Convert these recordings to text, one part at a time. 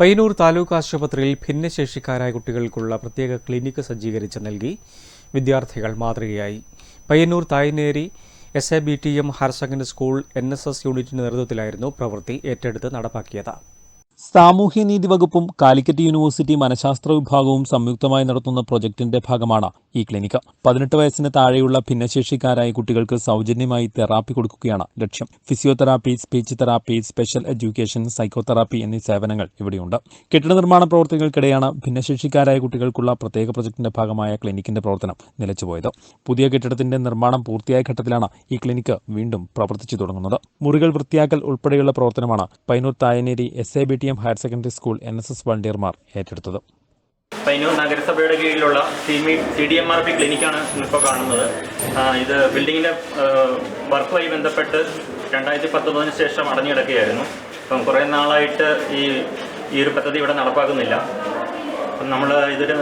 പയ്യന്നൂർ താലൂക്ക് ആശുപത്രിയിൽ ഭിന്നശേഷിക്കാരായ കുട്ടികൾക്കുള്ള പ്രത്യേക ക്ലിനിക്ക് സജ്ജീകരിച്ച് നൽകി വിദ്യാർത്ഥികൾ മാതൃകയായി. Payyanur Thayineri S A B T M higher secondary school N S S യൂണിറ്റിന്റെ നേതൃത്വത്തിലായിരുന്നു പ്രവൃത്തി ഏറ്റെടുത്ത് നടപ്പാക്കിയത്. സാമൂഹ്യനീതി വകുപ്പും കാലിക്കറ്റ് യൂണിവേഴ്സിറ്റി മനഃശാസ്ത്ര വിഭാഗവും സംയുക്തമായി നടത്തുന്ന പ്രൊജക്ടിന്റെ ഭാഗമാണ് ഈ ക്ലിനിക്. പതിനെട്ട് വയസ്സിന് താഴെയുള്ള ഭിന്നശേഷിക്കാരായ കുട്ടികൾക്ക് സൗജന്യമായി തെറാപ്പി കൊടുക്കുകയാണ് ലക്ഷ്യം. Physiotherapy speech therapy special education psychotherapy എന്നീ സേവനങ്ങൾ ഇവിടെയുണ്ട്. കെട്ടിട നിർമ്മാണ പ്രവർത്തികൾക്കിടെയാണ് ഭിന്നശേഷിക്കാരായ കുട്ടികൾക്കുള്ള പ്രത്യേക പ്രൊജക്ടിന്റെ ഭാഗമായ ക്ലിനിക്കിന്റെ പ്രവർത്തനം നിലച്ചുപോയത്. പുതിയ കെട്ടിടത്തിന്റെ നിർമ്മാണം പൂർത്തിയായ ഘട്ടത്തിലാണ് ഈ ക്ലിനിക്ക് വീണ്ടും പ്രവർത്തിച്ചു തുടങ്ങുന്നത്. മുറികൾ വൃത്തിയാക്കൽ ഉൾപ്പെടെയുള്ള പ്രവർത്തനമാണ് Payyanur Thayineri S I B T M higher secondary school N S S വളണ്ടിയർമാർ ഏറ്റെടുത്തത്. പൈനൂർ നഗരസഭയുടെ കീഴിലുള്ള C C D M R P ക്ലിനിക്കാണ് ഇപ്പോൾ കാണുന്നത്. ഇത് ബിൽഡിങ്ങിന്റെ വർക്കുമായി ബന്ധപ്പെട്ട് രണ്ടായിരത്തി പത്തൊമ്പതിന് ശേഷം അടഞ്ഞു കിടക്കുകയായിരുന്നു അപ്പം കുറേ നാളായിട്ട് ഈ ഈ ഒരു പദ്ധതി ഇവിടെ നടപ്പാക്കുന്നില്ല. അപ്പം നമ്മൾ ഇതൊരു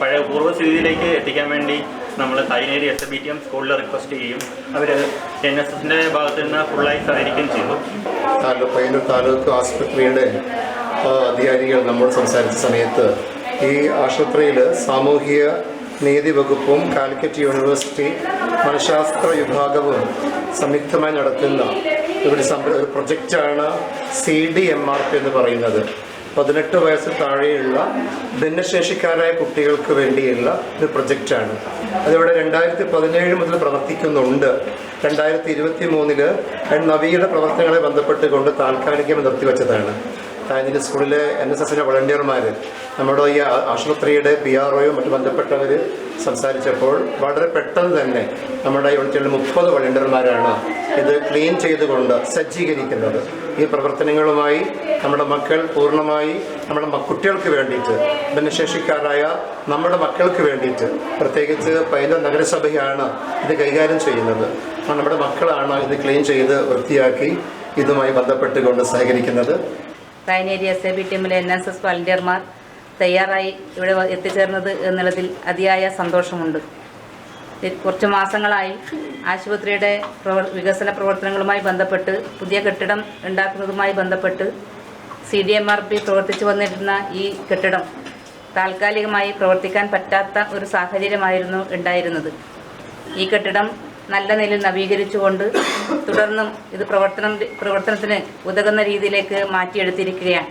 പഴയ പൂർവസ്ഥിതിയിലേക്ക് എത്തിക്കാൻ വേണ്ടി നമ്മൾ Thayineri S B T M സ്കൂളിൽ റിക്വസ്റ്റ് ചെയ്യും അവർ എൻ എസ് എസിന്റെ ഭാഗത്ത് നിന്ന് ഫുള്ളായി സഹകരിക്കുകയും ചെയ്തു. താലൂക്ക് പയ്യന്നൂർ താലൂക്ക് ആശുപത്രിയുടെ അധികാരികൾ നമ്മൾ സംസാരിച്ച സമയത്ത് ഈ ആശുപത്രിയിൽ സാമൂഹിക നീതി വകുപ്പും കാലിക്കറ്റ് യൂണിവേഴ്സിറ്റി മനഃശാസ്ത്ര വിഭാഗവും സംയുക്തമായി നടത്തുന്ന ഒരു സംര ഒരു പ്രൊജക്റ്റാണ് C D M R P എന്ന് പറയുന്നത്. പതിനെട്ട് വയസ്സ് താഴെയുള്ള ഭിന്നശേഷിക്കാരായ കുട്ടികൾക്ക് വേണ്ടിയുള്ള ഒരു പ്രൊജക്റ്റാണ്. അതിവിടെ രണ്ടായിരത്തി പതിനേഴ് മുതൽ പ്രവർത്തിക്കുന്നുണ്ട്. രണ്ടായിരത്തി ഇരുപത്തി മൂന്നിൽ നവീകരണ പ്രവർത്തനങ്ങളെ ബന്ധപ്പെട്ടുകൊണ്ട് താൽക്കാലികം നിർത്തിവെച്ചതാണ്. താഞ്ഞിരി സ്കൂളിലെ എൻ എസ് എസിലെ വളണ്ടിയർമാർ നമ്മുടെ ഈ ആശുപത്രിയുടെ പി ആർ മറ്റു ബന്ധപ്പെട്ടവർ സംസാരിച്ചപ്പോൾ വളരെ പെട്ടെന്ന് തന്നെ നമ്മുടെ യൂണിറ്റിൽ മുപ്പത് വളണ്ടിയർമാരാണ് ഇത് ക്ലീൻ ചെയ്തുകൊണ്ട് സജ്ജീകരിക്കുന്നത്. ഈ പ്രവർത്തനങ്ങളുമായി നമ്മുടെ മക്കൾ പൂർണമായി നമ്മുടെ കുട്ടികൾക്ക് വേണ്ടിയിട്ട് ഭിന്നശേഷിക്കാരായ നമ്മുടെ മക്കൾക്ക് വേണ്ടിയിട്ട് പ്രത്യേകിച്ച് പൈനൂർ നഗരസഭയാണ് ഇത് കൈകാര്യം ചെയ്യുന്നത്. നമ്മുടെ മക്കളാണ് ഇത് ക്ലീൻ ചെയ്ത് വൃത്തിയാക്കി ഇതുമായി ബന്ധപ്പെട്ടുകൊണ്ട് സഹകരിക്കുന്നത്. കൈനേരി എസ് എ ബി ടീമിലെ എൻ എസ് എസ് വളണ്ടിയർമാർ തയ്യാറായി ഇവിടെ എത്തിച്ചേർന്നത് എന്നുള്ളതിൽ അതിയായ സന്തോഷമുണ്ട്. കുറച്ച് മാസങ്ങളായി ആശുപത്രിയുടെ വികസന പ്രവർത്തനങ്ങളുമായി ബന്ധപ്പെട്ട് പുതിയ കെട്ടിടം ഉണ്ടാക്കുന്നതുമായി ബന്ധപ്പെട്ട് C D M R P പ്രവർത്തിച്ചു വന്നിരുന്ന ഈ കെട്ടിടം താൽക്കാലികമായി പ്രവർത്തിക്കാൻ പറ്റാത്ത ഒരു സാഹചര്യമായിരുന്നു ഉണ്ടായിരുന്നത്. ഈ കെട്ടിടം നല്ല നിലയിൽ നവീകരിച്ചുകൊണ്ട് തുടർന്നും ഇത് പ്രവർത്തനം പ്രവർത്തനത്തിന് ഉതകുന്ന രീതിയിലേക്ക് മാറ്റിയെടുത്തിരിക്കുകയാണ്.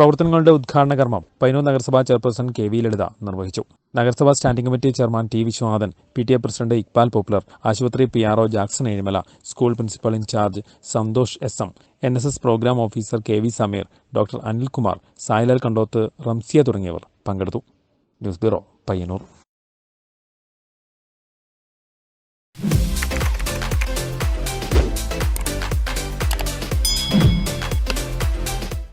പ്രവർത്തനങ്ങളുടെ ഉദ്ഘാടന കർമ്മം പൈനൂർ നഗരസഭാ ചെയർപേഴ്സൺ കെ വി ലളിത നിർവഹിച്ചു. നഗരസഭാ standing committee chairman T Viswanathan P T A president Iqbal popular ആശുപത്രി P R O Jackson Ezhimala school principal in charge Santhosh S M N S S programme officer K V Sameer doctor Anilkumar Sailal Kandoth Ramsiya തുടങ്ങിയവർ പങ്കെടുത്തു. News bureau Payyanur.